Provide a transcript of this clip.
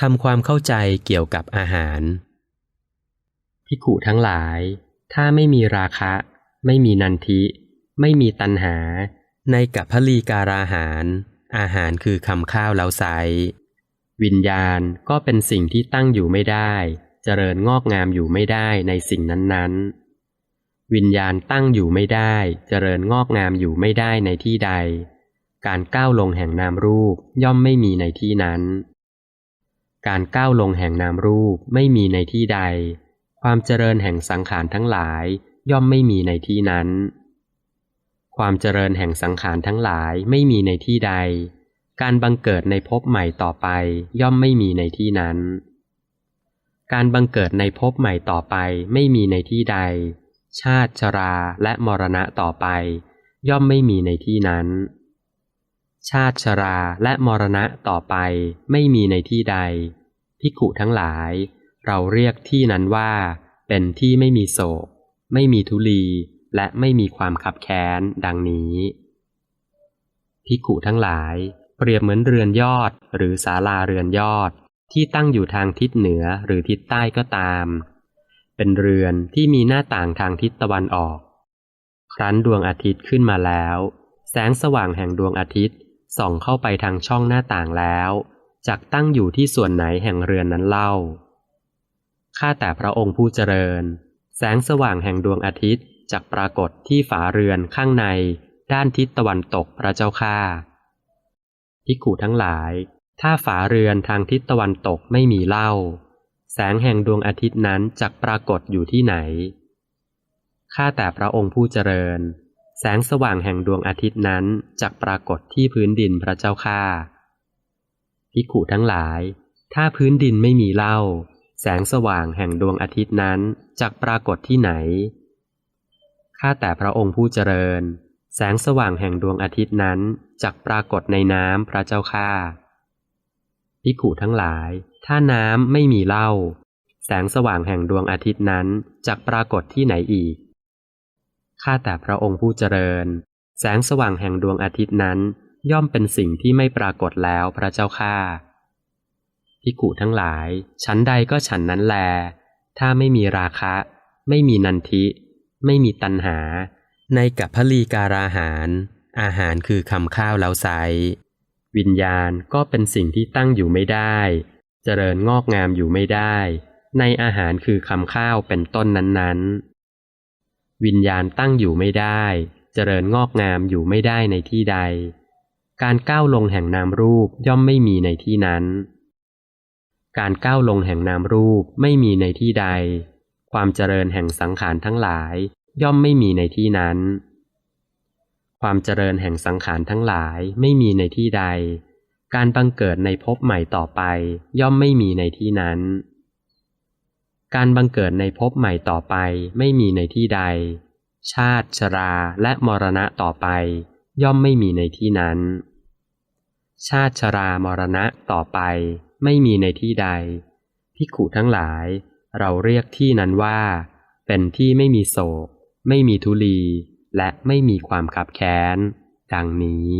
ทำความเข้าใจเกี่ยวกับอาหาร พิขุทั้งหลาย ถ้าไม่มีราคะ ไม่มีนันทิ ไม่มีตัณหา ในกับพลีการาหาร อาหารคือคำข้าวแล้วใสวิญญาณก็เป็นสิ่งที่ตั้งอยู่ไม่ได้ เจริญงอกงามอยู่ไม่ได้ในสิ่งนั้นๆ วิญญาณตั้งอยู่ไม่ได้ เจริญงอกงามอยู่ไม่ได้ในที่ใด การก้าวลงแห่งนามรูปย่อมไม่มีในที่นั้น การก้าวลงแห่งนามรูปไม่มีในที่ใด ความเจริญแห่งสังขารทั้งหลายย่อมไม่มีในที่นั้น ความเจริญแห่งสังขารทั้งหลายไม่มีในที่ใด การบังเกิดในภพใหม่ต่อไปย่อมไม่มีในที่นั้น การบังเกิดในภพใหม่ต่อไปไม่มีในที่ใด ชาติชราและมรณะต่อไป ย่อมไม่มีในที่นั้น ชาติชราและมรณะต่อไปไม่มีในที่ใดพิขุทั้งหลาย เราเรียกที่นั้นว่า เป็นที่ไม่มีโศก ไม่มีทุลีและไม่มีความขับแค้นดังนี้พิขุทั้งหลาย เปรียบเหมือนเรือนยอดหรือศาลาเรือนยอด ที่ตั้งอยู่ทางทิศเหนือหรือทิศใต้ก็ตาม เป็นเรือนที่มีหน้าต่างทางทิศตะวันออก ครั้นดวงอาทิตย์ขึ้นมาแล้ว แสงสว่างแห่งดวงอาทิตย์ ส่องเข้าไปทางช่องหน้าต่างแล้วจักตั้งอยู่ที่ส่วนไหนแห่งเรือนนั้นเล่า ข้าแต่พระองค์ผู้เจริญ แสงสว่างแห่งดวงอาทิตย์จักปรากฏที่ฝาเรือนข้างใน ด้านทิศตะวันตกพระเจ้าข้าพิกูทั้งหลาย ถ้าฝาเรือนทางทิศตะวันตกไม่มีเล่า แสงแห่งดวงอาทิตย์นั้นจักปรากฏอยู่ที่ไหน ข้าแต่พระองค์ผู้เจริญ แสงสว่างแห่งดวงอาทิตย์นั้นจักปรากฏที่พื้นดินพระเจ้าข้าพิกุทั้งหลาย ถ้าพื้นดินไม่มีเล่า แสงสว่างแห่งดวงอาทิตย์นั้นจักปรากฏที่ไหน ข้าแต่พระองค์ผู้เจริญ แสงสว่างแห่งดวงอาทิตย์นั้นจักปรากฏในน้ำพระเจ้าข้าพิกุทั้งหลาย ถ้าน้ำไม่มีเล่า แสงสว่างแห่งดวงอาทิตย์นั้นจักปรากฏที่ไหนอีก ข้าแต่พระองค์ผู้เจริญ แสงสว่างแห่งดวงอาทิตย์นั้น ย่อมเป็นสิ่งที่ไม่ปรากฏแล้วพระเจ้าข้าพิกุทั้งหลาย ชั้นใดก็ฉันนั้นแล ถ้าไม่มีราคะ ไม่มีนันทิ ไม่มีตัณหา ในกับพลีการาหาร อาหารคือคำข้าวแล้วใสวิญญาณก็เป็นสิ่งที่ตั้งอยู่ไม่ได้ เจริญงอกงามอยู่ไม่ได้ ในอาหารคือคำข้าวเป็นต้นนั้นๆ วิญญาณตั้งอยู่ไม่ได้ เจริญงอกงามอยู่ไม่ได้ในที่ใด การก้าวลงแห่งนามรูปย่อมไม่มีในที่นั้น การก้าวลงแห่งนามรูปไม่มีในที่ใด ความเจริญแห่งสังขารทั้งหลาย ย่อมไม่มีในที่นั้น ความเจริญแห่งสังขารทั้งหลายไม่มีในที่ใด การบังเกิดในภพใหม่ต่อไป ย่อมไม่มีในที่นั้น การบังเกิดในภพใหม่ต่อไปไม่มีในที่ใด ชาติชราและมรณะต่อไป ย่อมไม่มีในที่นั้น ชาติชรามรณะต่อไป ไม่มีในที่ใดพิขุทั้งหลาย เราเรียกที่นั้นว่า เป็นที่ไม่มีโศก ไม่มีทุลี และไม่มีความขับแค้น ดังนี้